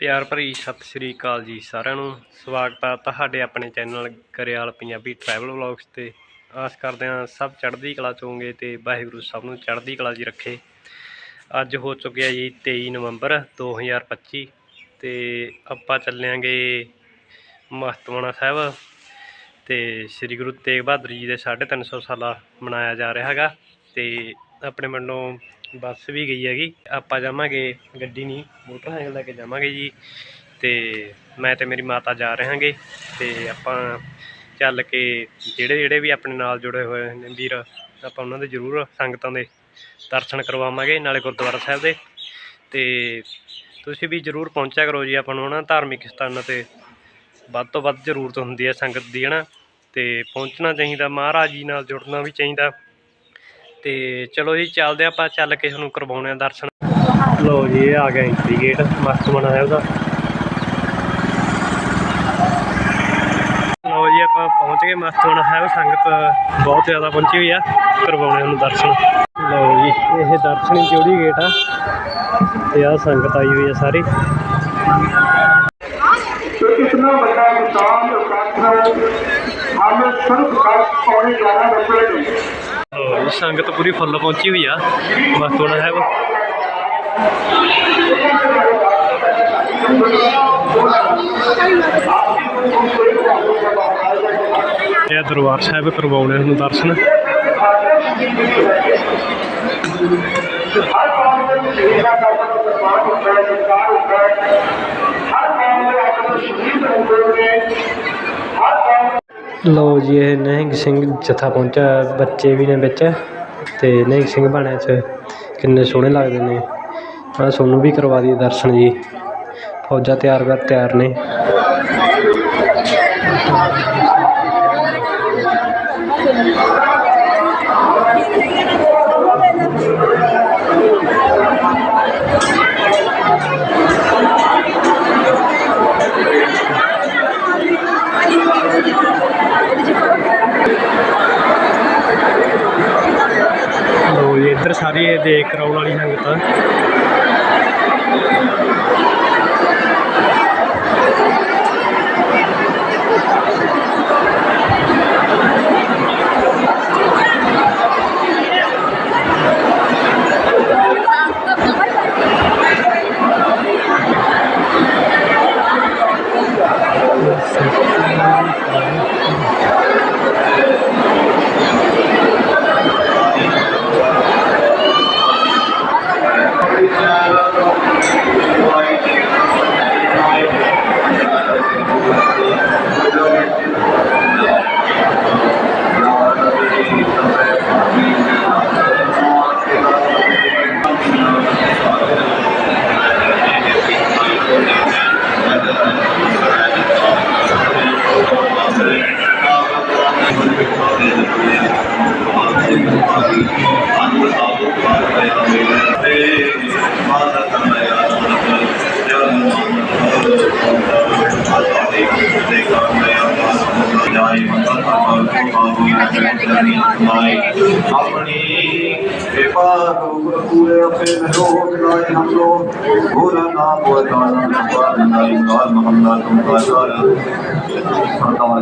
ਪਿਆਰ ਭਰੀ ਸਤਿ ਸ੍ਰੀ ਅਕਾਲ ਜੀ ਸਾਰਿਆਂ ਨੂੰ। ਸਵਾਗਤ ਹੈ ਤੁਹਾਡੇ ਆਪਣੇ channel Kariyal Punjabi travel vlogs ਤੇ। ਆਸ ਕਰਦੇ ਹਾਂ ਸਭ ਚੜ੍ਹਦੀ ਕਲਾ ਚ ਹੋਵੋਗੇ ਤੇ ਵਾਹਿਗੁਰੂ ਸਭ ਨੂੰ ਚੜ੍ਹਦੀ ਕਲਾ ਜੀ ਰੱਖੇ। ਅੱਜ ਹੋ ਚੁੱਕਿਆ ਜੀ 23 ਨਵੰਬਰ 2025 ਤੇ ਆਪਾਂ ਚੱਲਿਆਂਗੇ ਮਹਤਵਣਾ ਸਾਹਿਬ ਤੇ ਸ੍ਰੀ ਗੁਰੂ ਤੇਗ ਬਹਾਦਰ ਜੀ ਦੇ 350 ਸਾਲਾ ਮਨਾਇਆ ਜਾ ਰਿਹਾ ਹੈਗਾ ਤੇ ਆਪਣੇ ਵੱਲੋਂ ਬੱਸ ਵੀ ਗਈ ਹੈਗੀ। ਆਪਾਂ ਜਾਵਾਂਗੇ ਗੱਡੀ ਨਹੀਂ ਮੋਟਰਸਾਈਕਲ ਲੈ ਕੇ ਜਾਵਾਂਗੇ ਜੀ। ਤੇ ਮੈਂ ਤੇ ਮੇਰੀ ਮਾਤਾ ਜਾ ਰਹੇ ਹਾਂਗੇ ਤੇ ਆਪਾਂ ਚੱਲ ਕੇ ਜਿਹੜੇ ਜਿਹੜੇ ਵੀ ਆਪਣੇ ਨਾਲ ਜੁੜੇ ਹੋਏ ਨੇ ਵੀਰ, ਆਪਾਂ ਉਹਨਾਂ ਦੇ ਜ਼ਰੂਰ ਸੰਗਤਾਂ ਦੇ ਦਰਸ਼ਨ ਕਰਵਾਵਾਂਗੇ ਨਾਲੇ ਗੁਰਦੁਆਰਾ ਸਾਹਿਬ ਦੇ। ਤੇ ਤੁਸੀਂ ਵੀ ਜ਼ਰੂਰ ਪਹੁੰਚਿਆ ਕਰੋ ਜੀ ਆਪਾਂ ਨੂੰ ਨਾ ਧਾਰਮਿਕ ਸਥਾਨਾਂ ਤੇ। ਵੱਧ ਤੋਂ ਵੱਧ ਜ਼ਰੂਰਤ ਹੁੰਦੀ ਹੈ ਸੰਗਤ ਦੀ ਹਨਾ। ਤੇ ਪਹੁੰਚਣਾ ਚਾਹੀਦਾ, ਮਹਾਰਾਜ ਜੀ ਨਾਲ ਜੁੜਨਾ ਵੀ ਚਾਹੀਦਾ। ਤੇ ਚਲੋ ਜੀ ਚੱਲਦੇ ਹਾਂ ਆਪਾਂ ਚੱਲ ਕੇ ਤੁਹਾਨੂੰ ਕਰਵਾਉਣੇ ਆ ਦਰਸ਼ਨ ਲੋ ਜੀ ਇਹ ਆ ਗਿਆ ਐਂਟਰੀ ਗੇਟ ਮਸਤਮਣਾ ਸਾਹਿਬ ਦਾ ਲੋ ਜੀ ਆਪਾਂ ਪਹੁੰਚ ਗਏ ਮਸਤਮਣਾ ਸਾਹਿਬ ਸੰਗਤ ਬਹੁਤ ਜ਼ਿਆਦਾ ਪਹੁੰਚੀ ਹੋਈ ਆ ਕਰਵਾਉਣੇ ਤੁਹਾਨੂੰ ਦਰਸ਼ਨ ਲੋ ਜੀ ਇਹ ਦਰਸ਼ਨੀ ਜੋੜੀ ਗੇਟ ਆ ਤੇ ਆ ਸੰਗਤ ਆਈ ਹੋਈ ਆ ਸਾਰੀ तो इतना बड़ा विशाल इकट्ठ हमें सिर्फ दस पौने ग्यारह रुपए में ਲਓ ਜੀ ਸੰਗਤ ਪੂਰੀ ਫੁੱਲ ਪਹੁੰਚੀ ਹੋਈ ਆ। ਬਸ ਥੋੜਾ ਹੈ ਇਹ। ਦਰਬਾਰ ਸਾਹਿਬ ਕਰਵਾਉਣੇ ਹੁਣ ਦਰਸ਼ਨ। ਹਰ ਪਾਸੇ ਵਿੱਚ ਜਿਹੜਾ ਕੰਮ ਸਰਕਾਰ ਉੱਪਰ ਸਰਕਾਰ ਉੱਪਰ ਹਰ ਕੰਮ ਦੇ ਆਪਣੇ ਸ਼ਹੀਦ ਹੁੰਦੇ ਨੇ। ਲਓ ਜੀ, ਇਹ ਨਿਹੰਗ ਸਿੰਘ ਜਥਾ ਪਹੁੰਚਿਆ, ਬੱਚੇ ਵੀ ਨੇ ਵਿੱਚ ਅਤੇ ਨਿਹੰਗ ਸਿੰਘ ਬਣਿਆ ਚ ਕਿੰਨੇ ਸੋਹਣੇ ਲੱਗਦੇ ਨੇ। ਆ ਸੋਨੂੰ ਵੀ ਕਰਵਾ ਦਈਏ ਦਰਸ਼ਨ ਜੀ। ਫੌਜਾਂ ਤਿਆਰ ਕਰ ਤਿਆਰ ਨੇ ਲਓ ਜੀ ਇੱਧਰ ਸਾਰੀ ਇਹ ਦੇਖ ਕਰਾਉਣ ਵਾਲੀ ਸੰਗਤ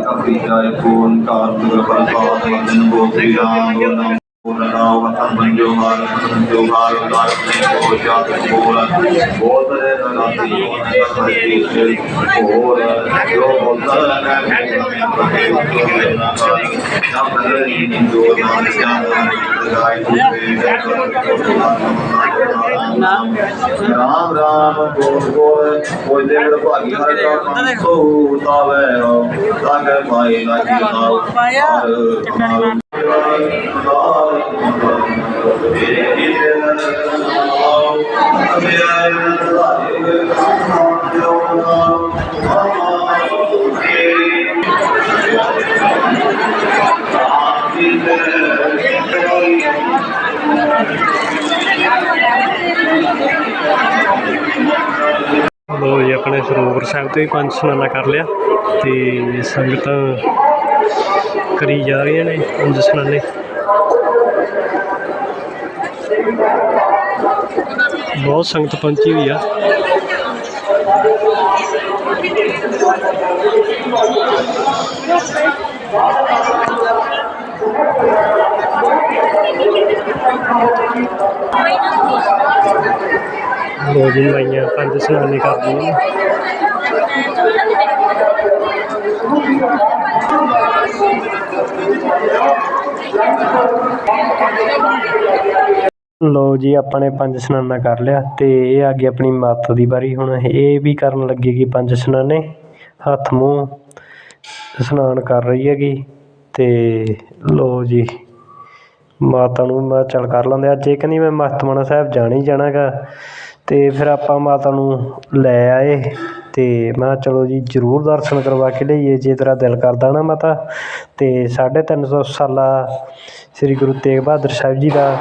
கார்த்திகாய போன் கார்த்திகை لنا وطن جو حال وطن جو حال دار میں کو جا بولا بہت ہے راتی اور جو بولتا ہے نام لے جو نام جان ਰਾਮ ਰਾਮ ਗੋਲ ਗੋਲ ਕੋਈ ਦੇਵੜ ਭਾਗੀ ਹਰ ਕਾ ਸੋ ਉਤਾਵੇ ਤਾਂਗ ਪਾਏ ਨਾ ਜੀ ਨਾਉ ਹਰ ਨਾਮ ਲੋ ਜੀ ਆਪਣੇ ਸਰੋਵਰ ਸਾਹਿਬ ਤੋਂ ਹੀ ਪੰਜ ਸਨਾਨਾ ਕਰ ਲਿਆ ਤੇ ਸੰਗਤਾਂ ਕਰੀ ਜਾ ਰਹੀਆਂ ਨੇ ਪੰਜ ਸਨਾਨੇ ਬਹੁਤ ਸੰਗਤ ਪਹੁੰਚੀ ਹੋਈ ਆ ਲੋ ਜੀ ਮਾਈਆਂ ਪੰਜ ਇਸ਼ਨਾਨੀ ਕਰਦੀਆਂ ਨੇ ਲੋ ਜੀ ਆਪਾਂ ਨੇ ਪੰਜ ਸਨਾਨਾ ਕਰ ਲਿਆ ਤੇ ਇਹ ਆ ਗਈ ਆਪਣੀ ਮੱਤ ਦੀ ਵਾਰੀ। ਹੁਣ ਇਹ ਵੀ ਕਰਨ ਲੱਗੇਗੀ ਪੰਜ ਸਨਾਨੇ, ਹੱਥ, ਮੂੰਹ ਇਸ਼ਨਾਨ ਕਰ ਰਹੀ ਹੈਗੀ ਤੇ ਲੋ ਜੀ, ਮਾਤਾ ਨੂੰ ਮੈਂ ਚੱਲ ਕਰ ਲੈਂਦੇ ਅੱਜ ਇਹ ਕਹਿੰਦੀ ਮੈਂ ਮਸਤਮਾਣਾ ਸਾਹਿਬ ਜਾਣਾ ਹੀ ਜਾਣਾ ਗਾ ਤੇ ਫਿਰ ਆਪਾਂ ਮਾਤਾ ਨੂੰ ਲੈ ਆਏ। ਅਤੇ ਮੈਂ ਕਿਹਾ ਚਲੋ ਜੀ, ਜ਼ਰੂਰ ਦਰਸ਼ਨ ਕਰਵਾ ਕੇ ਲਈਏ ਜੇ ਤੇਰਾ ਦਿਲ ਕਰਦਾ ਨਾ ਮਾਤਾ। ਤੇ 350 ਸਾਲਾ ਸ੍ਰੀ ਗੁਰੂ ਤੇਗ ਬਹਾਦਰ ਸਾਹਿਬ ਜੀ ਦਾ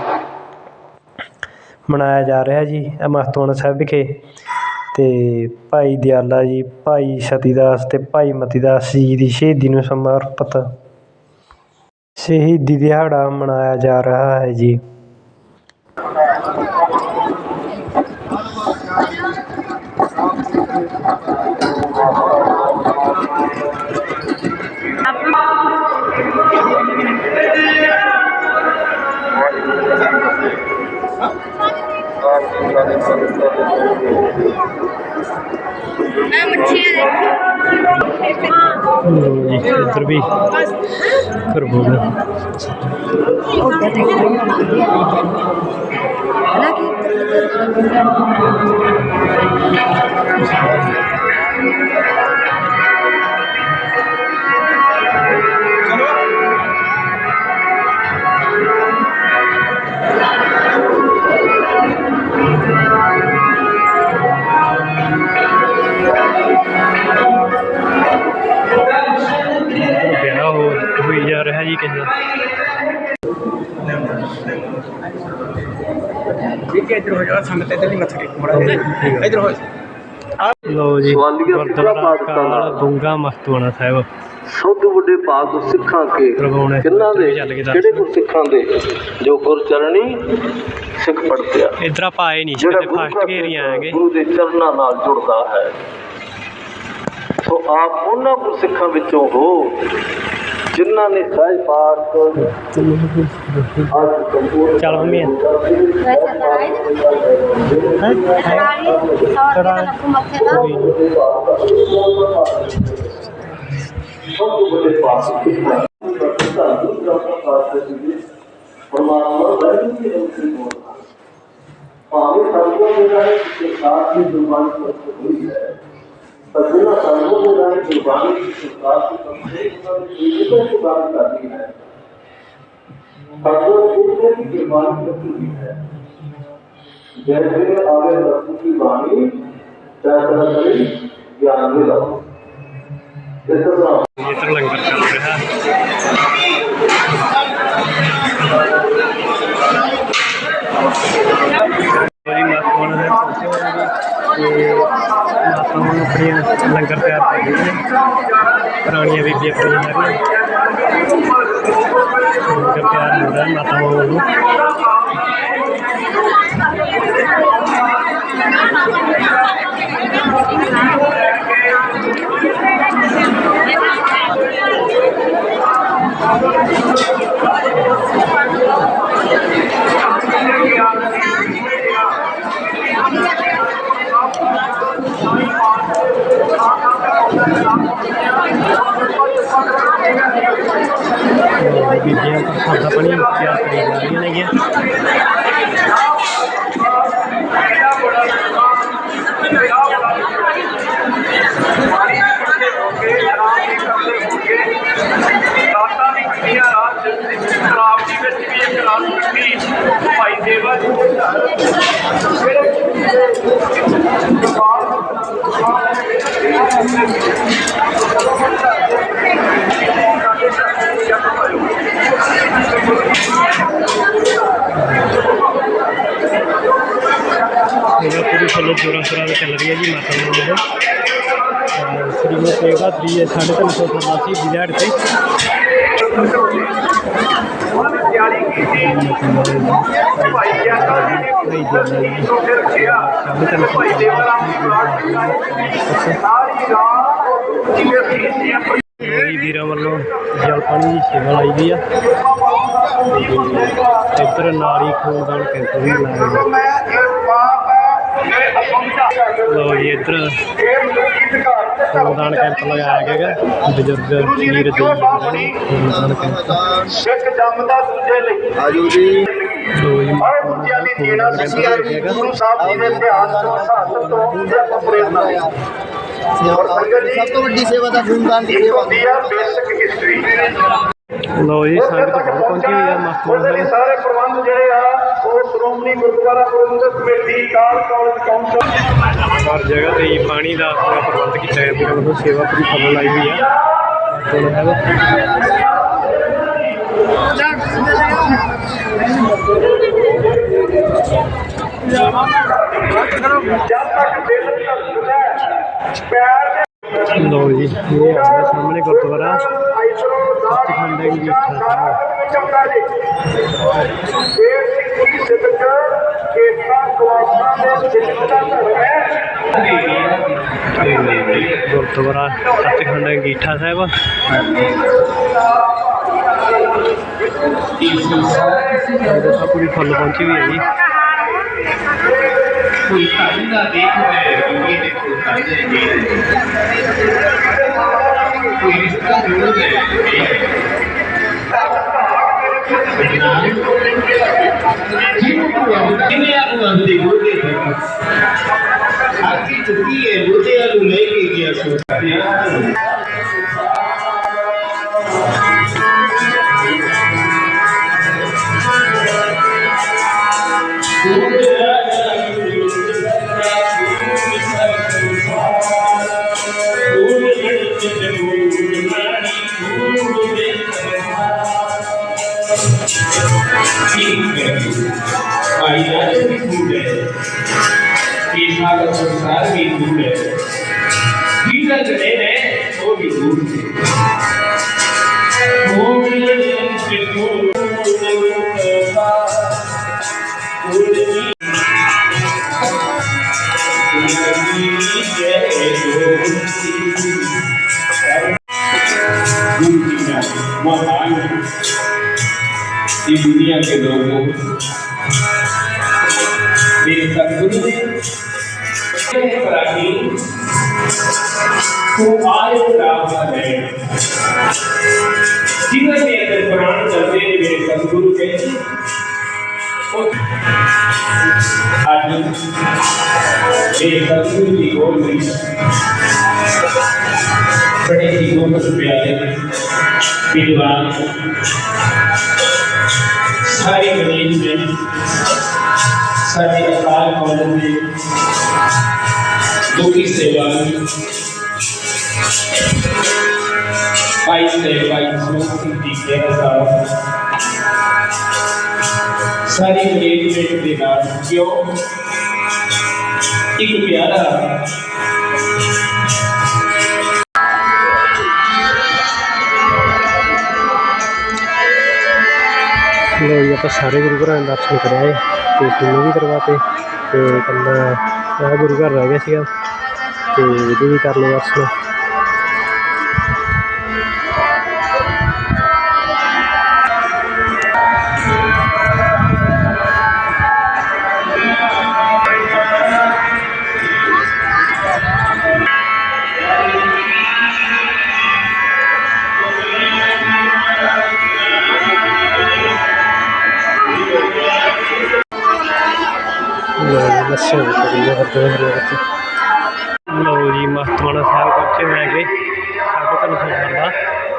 ਮਨਾਇਆ ਜਾ ਰਿਹਾ ਜੀ, ਇਹ ਸਾਹਿਬ ਵਿਖੇ। ਅਤੇ ਭਾਈ ਦਿਆਲਾ ਜੀ, ਭਾਈ ਸਤੀਦਾਸ ਅਤੇ ਭਾਈ ਮਤੀਦਾਸ ਜੀ ਦੀ ਸ਼ਹੀਦੀ ਨੂੰ ਸਮਰਪਿਤ ਸ਼ਹੀਦੀ ਦਿਹਾੜਾ ਮਨਾਇਆ ਜਾ ਰਿਹਾ ਹੈ ਜੀ। ਲਓ ਜੀ ਇੱਧਰ ਵੀ ਕਰਬੂਜ਼ਾ ਵਿਆਹ ਇੱਧਰ ਹੋ। ਲਓ ਜੀ ਗੁਰਦੁਆਰਾ ਗੁੰਗਾ ਮਸਤੂਆਣਾ ਸਾਹਿਬ। ਸਭ ਤੋਂ ਵੱਡੇ ਭਾਗ ਸਿੱਖਾਂ ਕੇ ਕਿੰਨਾ ਦੇ? ਦਰਸ਼ਨ ਗੁਰ ਸਿੱਖਾਂ ਦੇ? ਜੋ ਗੁਰ ਚਰਣੀ ਸਿੱਖ ਪੜਤਿਆ ਇੱਧਰ ਆਪਾਂ ਆਏ ਨਹੀਂ ਜਿਹੜਾ ਫਸਟ ਘਰ ਆਏਗੇ। ਗੁਰੂ ਦੇ ਚਰਨਾਂ ਨਾਲ ਜੁੜਦਾ ਹੈ। ਸੋ ਆਪ ਉਹਨਾਂ ਗੁਰ ਸਿੱਖਾਂ ਵਿੱਚੋਂ ਹੋ ਜਿਨ੍ਹਾਂ ਨੇ ਸਹਿਜ ਪਾਠ ਅੱਜ ਸੰਪੂਰਨ ਚੱਲ ਮੰਮੀ ਸਭ ਤੋਂ ਵੱਡੇ ਪਾਪ ਸਿੱਖਾਂ ਪਰਮਾਤਮਾ ਵੈਰੀ ਹੀ ਅੰਤਰੀ ਬੋਲਦਾ ਭਾਵੇਂ ਸੰਗੋਂ ਦੇ ਰਾਹੀਂ ਕਿਸੇ ਸਾਥ सगुना कर्मों में दान कुर्बानी की शुरुआत कम से कम जीवितों की बात करती है। भगवान कृष्ण की कुर्बानी रखी हुई है। जैसे आगे रखने की वाणी फैसला करी ज्ञान में लगाओ ये तो लंगर चल रहा है। ਜੀ ਮਸਤੂਆਣਾ ਦੇ ਪਹੁੰਚੇ ਹੋਏ ਜੀ ਤੇ ਮਾਤਾ ਨੂੰ ਆਪਣੀਆਂ ਲੰਗਰ ਤਿਆਰ ਕਰ ਰਹੀਆਂ ਨੇ ਪੁਰਾਣੀਆਂ ਬੀਬੀਆਂ ਆਪਣੀਆਂ ਸਾਰੀਆਂ ਲੰਗਰ ਤਿਆਰ ਹੋ ਰਿਹਾ ਮਾਤਾ ਨੂੰ ਬੀਬੀਆਂ ਸਾਦਾ ਪਾਣੀ ਤਿਆਰ ਕਰੀ ਜਾ ਰਹੀਆਂ ਨੇਗੀਆਂ ਰਾਤਾਂ ਵੀ ਕੱਢੀਆਂ ਰਾਤ ਸ਼ਰਾਬ ਦੀ ਵਿੱਚ ਵੀ ਇੱਕ ਰਾਤ ਕੱਢੀ ਭਾਈ ਦੇਵਾ ਜੀ ਦੇ ਘਰ ਇਹਦਾ ਫੁੱਲ ਜੋਰਾਂ ਸ਼ੋਰਾਂ ਨਾਲ ਚੱਲ ਰਹੀ ਹੈ ਜੀ ਮਾਤਾ ਨੂੰ ਇਹ ਸ੍ਰੀ ਗੁਰੂ ਤੇਗ ਬਹਾਦਰ ਜੀ ਦੇ 350 ਸਾਲਾ ਸੀ ਦਿਹਾੜੇ ਤੇ। ਕੋਈ ਵੀਰਾਂ ਵੱਲੋਂ ਜਲ ਪਾਣੀ ਦੀ ਸੇਵਾ ਲਾਈ ਦੀ ਆ। ਇੱਧਰ ਨਾਰੀ ਖੂਨਦਾਨ ਕੈਂਪ ਵੀ ਲਾਇਆ ਗਿਆ ਮੈਂ ਇਹ ਬਾਪ ਹੈ ਇਹ ਅਪੰਗਾ ਲੋ ਜੀ ਇੱਧਰ ਖੂਨਦਾਨ ਕੈਂਪ ਲਗਾਇਆ ਗਿਆ ਗਾ। ਬਜ਼ੁਰਗ ਵੀਰ ਦੇ ਖੂਨਦਾਨ ਕੈਂਪ ਸਿੱਖ ਜੰਮਦਾ ਦੂਜੇ ਲਈ। ਆਜੋ ਜੀ। ਲੋ ਜੀ ਹਰ ਦੂਜਿਆਂ ਦੀ ਜੀਣਾ ਸਿੱਖਿਆ ਗੁਰੂ ਸਾਹਿਬ ਜੀ ਦੇ ਇਤਿਹਾਸ ਤੋਂ ਸਾਧਨ ਤੋਂ ਤੇ ਆਪਾਂ ਪ੍ਰੇਰਨਾ ਲਈ ਜੀ ਸਭ ਤੋਂ ਵੱਡੀ ਸੇਵਾ ਦਾ ਖੂਨਦਾਨ ਦੀ ਸੇਵਾ ਹੁੰਦੀ ਆ ਬੇਸਿਕ ਹਿਸਟਰੀ ਲੋ ਜੀ ਸੰਗਤ ਬਹੁਤ ਪਹੁੰਚੀ ਹੋਈ ਆ ਉਹਦੇ ਲਈ ਮਸਤ ਸਾਰੇ ਪ੍ਰਬੰਧ ਜਿਹੜੇ ਆ ਉਹ ਸ਼੍ਰੋਮਣੀ ਗੁਰਦੁਆਰਾ ਪ੍ਰਬੰਧਕ ਕਮੇਟੀ ਕਾਲ ਕਾਲਜ ਕੌਂਸਲ। ਹਰ ਜਗ੍ਹਾ ਤੇ ਜੀ ਪਾਣੀ ਦਾ ਪੂਰਾ ਪ੍ਰਬੰਧ ਕੀਤਾ ਹੈ ਵੀਰਾਂ ਵੱਲੋਂ ਸੇਵਾ ਪੂਰੀ ਫੁੱਲ ਲਾਈ ਹੋਈ ਆ। ਜਦ ਤੱਕ ਦਿਲ ਧੜਕਦਾ ਹੈ, ਪੈਰ ਦੇ ਲੋ ਜੀ, ਇਹ ਆ ਸਾਹਮਣੇ ਗੁਰਦੁਆਰਾ। ਸੱਚਖੰਡ ਹੈ ਜੀ ਗੁਰਦੁਆਰਾ ਸੱਚਖੰਡ ਜੀ ਇਹ ਸਿੱਖੀ ਸਿੱਧਕ ਕੇਤਾ ਕਵਾਸਾਂ ਦੇ ਸਿੱਖ ਹੈ ਤੇ ਗੁਰਦੁਆਰਾ ਸੱਚਖੰਡ ਅੰਗੀਠਾ ਸਾਹਿਬ ਇਹਦੇ ਤਾਂ ਪੂਰੀ ਫੁੱਲ ਪਹੁੰਚੀ ਹੋਈ ਹੈ ਜੀ ਕਿਵੇਂ ਆਪ ਅੰਦੇ ਗੁਰਦੇ ਤੇ ਆਕੀ ਚੁੱਕੀ ਹੈ ਗੁਰਦੇ ਨੂੰ ਲੈ ਕੇ ਗਿਆ so Nacional de Partido de Luis Federico Casupiale Bilbao ਸਾਰੇ ਮੈਨੇਜਮੈਂਟ ਸਾਡੇ ਅਕਾਲ ਕਾਲਜ ਦੇ ਲੋਕੀ ਸੇਵਾ ਭਾਈ ਸੇ ਭਾਈ ਸੋਹਣ ਸਿੰਘ ਜੀ ਦੇ ਅਸਾਰ ਸਾਰੀ ਅਰੇਂਜਮੈਂਟ ਦੇ ਨਾਲ ਕਿਉਂ ਇੱਕ ਪਿਆਰਾ ਲੋ ਜੀ, ਆਪਾਂ ਸਾਰੇ ਗੁਰੂ ਘਰਾਂ ਦੇ ਦਰਸ਼ਨ ਕਰਿਆ ਤੇ ਤੁਹਾਨੂੰ ਵੀ ਕਰਵਾਤੇ ਤੇ ਕੱਲਾ ਇਹ ਗੁਰੂ ਘਰ ਰਹਿ ਗਿਆ ਸੀਗਾ, ਤੇ ਇਹਦੇ ਵੀ ਕਰ ਲਓ ਦਰਸ਼ਨ। ਲੋ ਜੀ ਦੱਸੋ ਕਰੀਏ ਹਰਦੇ ਹਰਦੇ ਲੋ ਜੀ ਮਹਤਵਾਨਾ ਸਾਹਿਬ ਪਹੁੰਚੇ ਹੋਏ ਹੈਗੇ। ਸਾਢੇ ਤਿੰਨ ਸੌ ਦਾ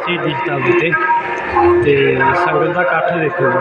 ਸ਼ਹੀਦੀ ਸ਼ਤਾਬਦੀ ਦਿੱਤੇ ਤੇ ਸੰਗਤ ਦਾ ਇਕੱਠ ਦੇਖੋ ਜੀ।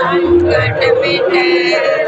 I'm going to be there.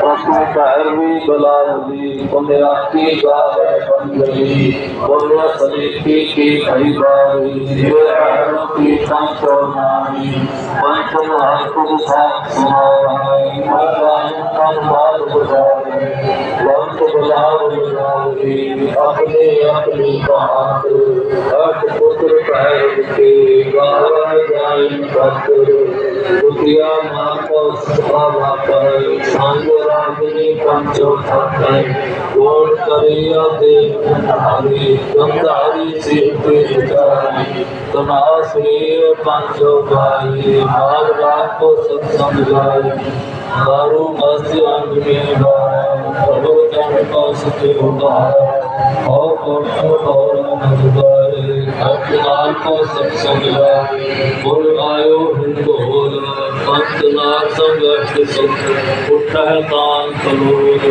ਪ੍ਰਭੂ ਭੈਰਵੀ ਬਲਾਵਲੀ ਬੰਦਿਆ ਕੀ ਗਾਵੇ ਬੰਦਲੀ ਬੋਲਿਆ ਸਲੀਕੀ ਕੀ ਭਈ ਬਾਰੀ ਜਿਵੇ ਭੈਰਵ ਕੀ ਪੰਚੋ ਨਾਮੀ ਪੰਚ ਮਹਾਨ ਕੁਦ ਸਾਖ ਸਮਾਈ ਮਹਾਨ ਤਨ ਬਾਦ ਬੁਝਾਵੇ ਵੰਤ ਬਲਾਵ ਬੁਝਾਵੇ ਆਪਣੇ ਆਪਣੇ ਬਾਤ ਅਟ ਪੁੱਤਰ ਭੈਰਵ ਕੇ ਗਾਵੇ ਜਾਇ ਪਤਰ ਦੁਤੀਆ ਮਾਤਾ ਸਭਾ ਵਾਪਰ ਸੰਗ ਰਾਗਨੀ ਪੰਚੋ ਥਾਪੈ ਗੋੜ ਕਰਿਆ ਦੇ ਹਰੀ ਗੰਧਾਰੀ ਸਿਰ ਤੇ ਤਨਾਸਰੀ ਪੰਚੋ ਗਾਈ ਮਾਲ ਰਾਤ ਕੋ ਸਤਸੰਗ ਗਾਈ ਮਾਰੂ ਮਸ ਅੰਗ ਮੇ ਗਾਇਆ ਪ੍ਰਭੂ ਜਨ ਕੋ ਸਤੇ ਉਦਾਰ ਹੋ ਕੋਟ ਹੋਰ ਮਨ ਗਾਏ ਕੋ ਸਤਸੰਗ ਗਾਏ ਬੋਲ ਆਇਓ ਹਿੰਦੋਲ ਪੰਤ ਨਾਮ ਸੰਗਠ ਸੁਖ, ਉਠੈ ਤਾਨ ਕਲੋਦ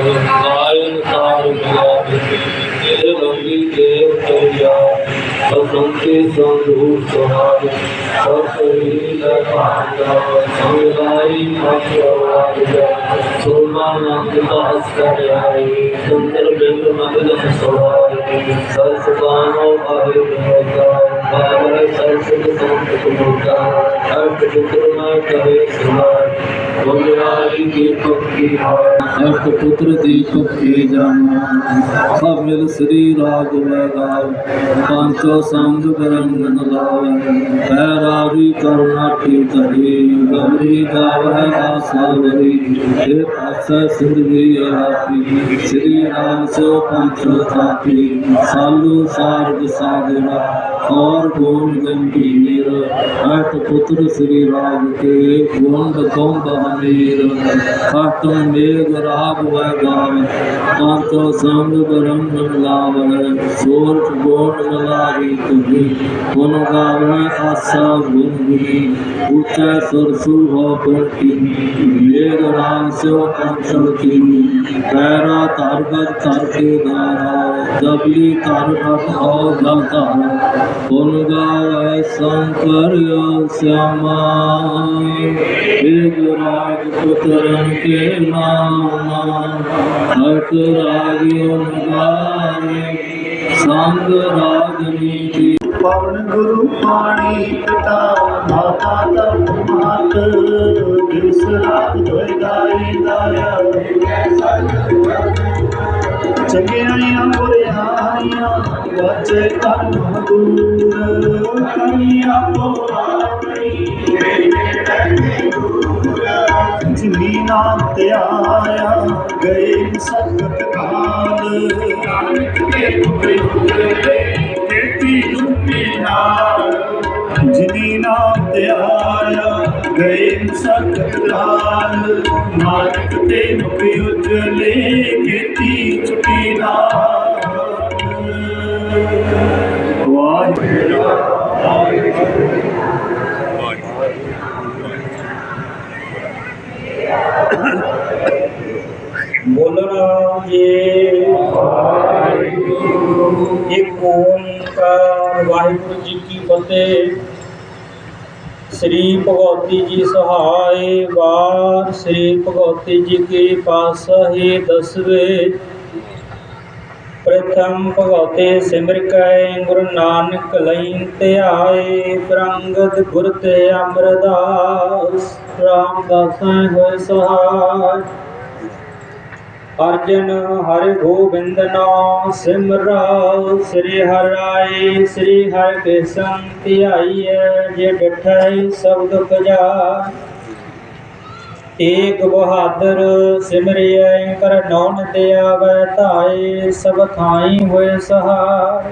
ਬਸੰਤੀ ਸੰਧੂ ਸਹਾਰ ਸਭ ਸਰੀਰ ਭਾਂਡਾ ਸੰਗਾਈ ਮਤਿਆਵਾਜਾ ਸੋਨਾ ਨੰਦ ਦਾਸ ਕਰਿਆਈ, ਸੁੰਦਰ ਬਿੰਦ ਮਗਨ ਸਵਾਈ ਸਰਸਦਾਨੋ ਆਵੇ ਮੋਤਾ ਬਾਬਰ ਸਰਸਦ ਸੰਤ ਕੁਮੋਤਾ ਅਰਥ ਪੁੱਤਰ ਨਾ ਕਰੇ ਸਮਾਰ ਬੋਲਿਆਰੀ ਕੀ ਪੱਕੀ ਹਾਰ। ਅਸ਼ਟ ਪੁੱਤਰ ਦੀਪਕ ਕੇ ਜਨ ਸਭ ਮਿਲ ਸ੍ਰੀ ਰਾਗ ਵੈਗਾਵ ਪੰਚੋ ਸੰਗ ਬਰੰਗਨ ਲਾਵੇ ਤੈ ਰਾਵੀ ਕਰੁਣਾ ਕੀ ਕਰੇ। ਗਮਰੀ ਗਾਵੈ ਆਸਾਵਰੀ ਤੇ ਪਾਸਾ ਸਿੰਧੀ ਆਪੀ ਸ੍ਰੀ ਰਾਮ ਸੋ ਪੰਚੋ ਥਾਪੀ। ਸਾਲੂ ਸਾਰਗ ਸਾਗਰਾ। ਔਰ ਗੋਲ ਗੰਭੀਰ ਅਠ ਪੁੱਤਰ ਸ੍ਰੀ ਰਾਗ ਕੇ। ਗੋਂਦ ਗੋਂਦ ਹਮੀਰ ਕਾਟਮ ਮੇਗ ਰਾਗ ਵੈ ਗਾਵੇ ਕਾਂਤੋ ਸਾਮਨ ਬਰਮ ਮਨ ਲਾਵੇ ਸੋਰਠ ਗੋਟ ਮਲਾਰੀ ਤੁਹੀ, ਗੁਣ ਗਾਵੇ ਆਸਾ ਗੁਣ ਗੁਣੀ, ਉੱਚਾ ਸੁਰ ਸੁਰ ਹੋ ਪਰਤੀ ਮੇਰ ਰਾਮ ਸਿਉ ਕੰਸਲ ਕੀਨੀ, ਪੈਰਾ ਧਰ ਗਜ ਧਰ ਕੇ ਦਾਰਾ ਦਬਲੀ ਧਰ ਅਠ ਹੋ ਲਗਦਾ ਗੁਣ ਗਾਵੇ ਸੰਕਰ ਸਿਆਮਾ ਇਹ ਗੁਰਾਜ ਪੁੱਤਰਨ ਕੇ ਨਾਮ ਹਟ ਰਾਗਿਓ ਨਗਾਰੇ ਸੰਗ ਰਾਗਨੀ ਕੀ ਪਵਨ ਗੁਰੂ ਪਾਣੀ ਪਿਤਾ, ਮਾਤਾ ਤਪ ਮਾਤ, ਜਿਸ ਰਾਤ ਹੋਇ ਗਾਈ ਦਾਇਆ ਚੰਗਿਆਈਆਂ, ਬੁਰਿਆਈਆਂ, ਵਾਚੇ ਕਰਮ ਦੂਰ। ਕਨੀਆਂ ਕੋ ਆਪਣੀ ਮੇਰੇ ਤੇ ਗੁਰੂ ਜਿਨੀ ਨਾਮ ਤੇ ਆਇਆ ਗਏ ਸਤਿ ਕਾਲ। ਤੇਤੀ ਰੂਪੀ ਨਾਲ। ਜਿਨੀ ਨਾਮ ਤੇ ਗਏ ਸਤਿ ਕਾਲ। ਮਾਰਗ ਤੇ ਮੁਖ ਉਜਲੇ ਕੀਤੀ ਛੁਟੀ ਨਾਲ। ਵਾਹਿਗੁਰੂ। ਬੋਲਣਾ ਜੇ ਇੱਕ ਓੰਕਾਰ ਵਾਹਿਗੁਰੂ ਜੀ ਕੀ ਫਤਿਹ। ਸ੍ਰੀ ਭਗਵਤੀ ਜੀ ਸਹਾਇ ਵਾਰ, ਸ੍ਰੀ ਭਗਵਤੀ ਜੀ ਕੀ ਪਾਤਸ਼ਾਹੀ ਦਸਵੇ। ਪ੍ਰਥਮ ਭਗਵਤੇ ਸਿਮਰ ਕੈ, ਗੁਰੂ ਨਾਨਕ ਲਈ ਧਿਆਏ ਪ੍ਰੰਗਤ ਗੁਰ ਤੇ ਅਮਰਦਾਸ ਰਾਮਦਾਸਾਂ ਹੋਏ ਸਹਾਇ ਅਰਜਨ ਹਰਿ ਗੋਬਿੰਦ ਨਾਮ ਸਿਮਰਾ ਸ੍ਰੀ ਹਰਾਏ ਸ੍ਰੀ ਹਰਿ ਕ੍ਰਿਸ਼ਨ ਸੰਗ ਧਿਆਈਐ, ਜੇ ਡਠੈ ਸਭ ਦੁਖ ਜਾ ਏਕ ਬਹਾਦਰ ਸਿਮਰਿਐ, ਕਰ ਨੌਨ ਤੇ ਆਵੈ ਧਾਏ, ਸਭ ਥਾਈ ਹੋਏ ਸਹਾਇ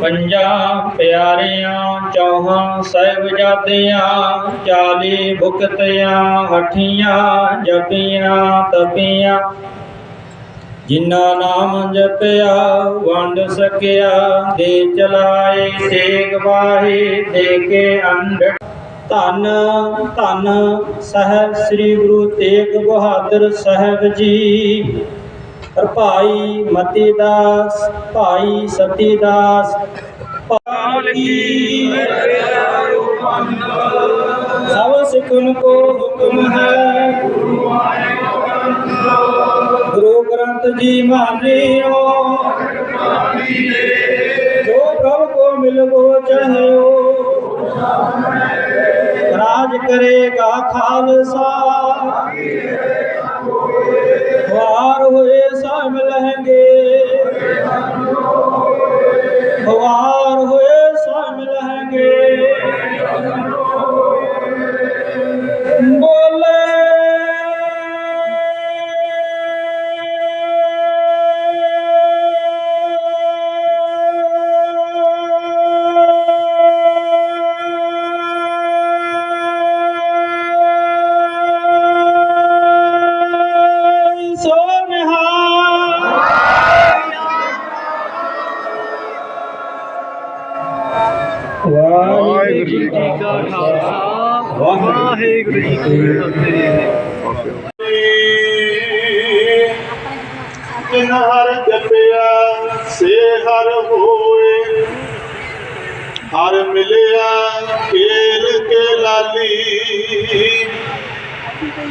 ਪੰਜਾਂ ਪਿਆਰਿਆਂ, ਚੌਹਾਂ ਸਾਹਿਬਜ਼ਾਦਿਆਂ ਚਾਲੀ ਭੁਗਤਿਆਂ ਹਠੀਆਂ ਜਪੀਆਂ, ਤਪੀਆਂ। ਜਿਨ੍ਹਾਂ ਨਾਮ ਜਪਿਆ, ਵੰਡ ਸਕਿਆ, ਦੇ ਚਲਾਏ ਤੇਗ ਵਾਹੀ, ਦੇ ਕੇ ਅੰਡ ਧੰਨ ਧੰਨ ਸਾਹਿਬ ਸ੍ਰੀ ਗੁਰੂ ਤੇਗ ਬਹਾਦਰ ਸਾਹਿਬ ਜੀ। ਔਰ ਭਾਈ ਮਤੀ ਦਾਸ ਭਾਈ ਸਤੀ ਦਾਸ ਪਾਲਕੀ ਸਭ ਸਿੱਖਨ ਕੋ ਹੁਕਮ ਹੈ। ਗੁਰੂ ਗ੍ਰੰਥ ਜੀ ਮਾਨਿਓ, ਜੋ ਪ੍ਰਭ ਕੋ ਮਿਲਵੋ ਚਾਹਿਓ ਰਾਜ ਕਰੇਗਾ ਖਾਲਸਾ। ਵਾਰ ਹੋਏ ਸਾ ਮਿਲਹਿੰਗੇ ਵਾਹਿਗੁਰੂ ਜੀ ਕਾ ਖਾਲਸਾ ਵਾਹਿਗੁਰੂ ਜੀ ਕੀ ਫਤਿਹ ਜਿਨ ਹਰ ਜਪਿਆ ਸੇ ਹਰ ਹੋਏ ਹਰ ਮਿਲਿਆ ਖੇਲ ਕੇ ਲਾਲੀ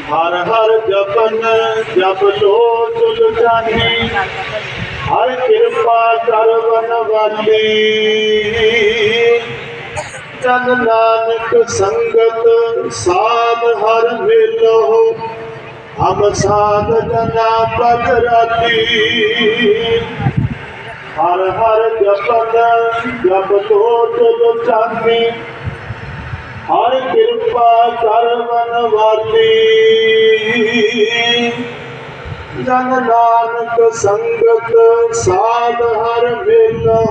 ਹਰ ਹਰ ਜਪਨ ਜਪ ਲੋ ਤੁਲ ਜਾਨੀ ਹਰ ਕਿਰਪਾ ਕਰ ਬਨਵਾਲੀ ਜਨ ਨਾਨਕ ਸੰਗਤ, ਸਾਧ ਹਰ ਮਿਲੋ ਹਮ ਸਾਧ ਜਨਾ ਪਦ ਰਾਤੀ। ਹਰ ਹਰ ਜਪਨ, ਜਪ ਤੋ ਤੁਲ ਹਰ ਕਿਰਪਾ ਕਰ ਮਨ ਜਨ ਨਾਨਕ ਸੰਗਤ, ਸਾਧ ਹਰ ਮਿਲੋ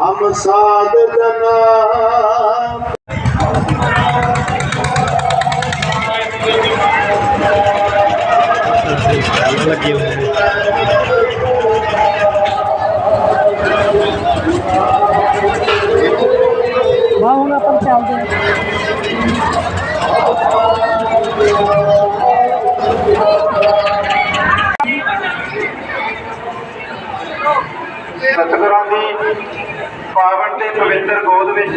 ਹਮ ਸਾਧ ਜਨਾ ਲੱਗੇ ਨੇ ਵਾਹ ਹੁਣ ਆਪਾਂ ਚੱਲਦੇ ਹਾਂ ਸਤਿਗੁਰਾਂ ਦੀ ਪਾਵਨ ਤੇ ਪਵਿੱਤਰ ਗੋਦ ਵਿੱਚ।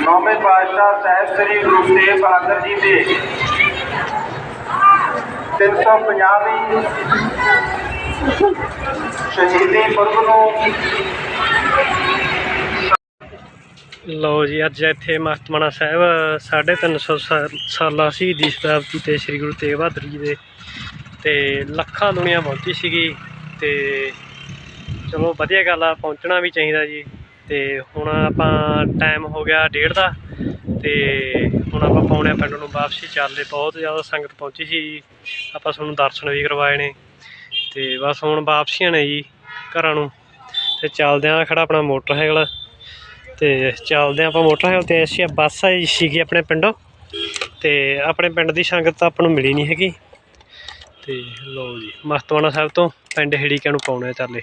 ਨੌਵੇਂ ਪਾਤਸ਼ਾਹ ਸਾਹਿਬ ਸ੍ਰੀ ਗੁਰੂ ਤੇਗ ਬਹਾਦਰ ਜੀ ਦੇ 350ਵੀਂ ਸ਼ਹੀਦੀ ਪੁਰਬ ਨੂੰ ਲਓ ਜੀ, ਅੱਜ ਇੱਥੇ ਮਸਤਮਾਨਾ ਸਾਹਿਬ 350 ਸਾ- ਸਾਲਾ ਸ਼ਹੀਦੀ ਸ਼ਤਾਬਦੀ ਤੇ ਸ੍ਰੀ ਗੁਰੂ ਤੇਗ ਬਹਾਦਰ ਜੀ ਦੇ ਤੇ ਲੱਖਾਂ ਦੁਨੀਆ ਪਹੁੰਚੀ ਸੀਗੀ ਤੇ ਚਲੋ, ਵਧੀਆ ਗੱਲ ਆ, ਪਹੁੰਚਣਾ ਵੀ ਚਾਹੀਦਾ ਜੀ। ਤੇ ਹੁਣ ਆਪਾਂ ਟਾਈਮ ਹੋ ਗਿਆ ਡੇਢ ਦਾ, ਤੇ ਹੁਣ ਆਪਾਂ ਪੌਣੇ ਪਿੰਡ ਨੂੰ ਵਾਪਸੀ ਚੱਲਦੇ ਬਹੁਤ ਜ਼ਿਆਦਾ ਸੰਗਤ ਪਹੁੰਚੀ ਸੀ ਜੀ। ਆਪਾਂ ਤੁਹਾਨੂੰ ਦਰਸ਼ਨ ਵੀ ਕਰਵਾਏ ਨੇ। ਤੇ ਬਸ ਹੁਣ ਵਾਪਸੀਆਂ ਨੇ ਜੀ ਘਰਾਂ ਨੂੰ। ਤੇ ਚੱਲਦੇ ਆਂ ਖੜਾ ਆਪਣਾ ਮੋਟਰਸਾਈਕਲ। ਤੇ ਚੱਲਦੇ ਹਾਂ ਆਪਾਂ ਮੋਟਰਸਾਈਕਲ ਤੇ। ਅਸੀਂ ਬੱਸ ਆਈ ਸੀਗੀ ਆਪਣੇ ਪਿੰਡੋਂ। ਤੇ ਆਪਣੇ ਪਿੰਡ ਦੀ ਸੰਗਤ ਤਾਂ ਆਪਾਂ ਨੂੰ ਮਿਲੀ ਨਹੀਂ ਹੈਗੀ। ਤੇ ਲਓ ਜੀ ਮਸਤਵਾਨਾ ਸਾਹਿਬ ਤੋਂ ਪਿੰਡ ਹੇੜੀਕਿਆਂ ਨੂੰ ਪਾਉਣੇ ਚੱਲੇ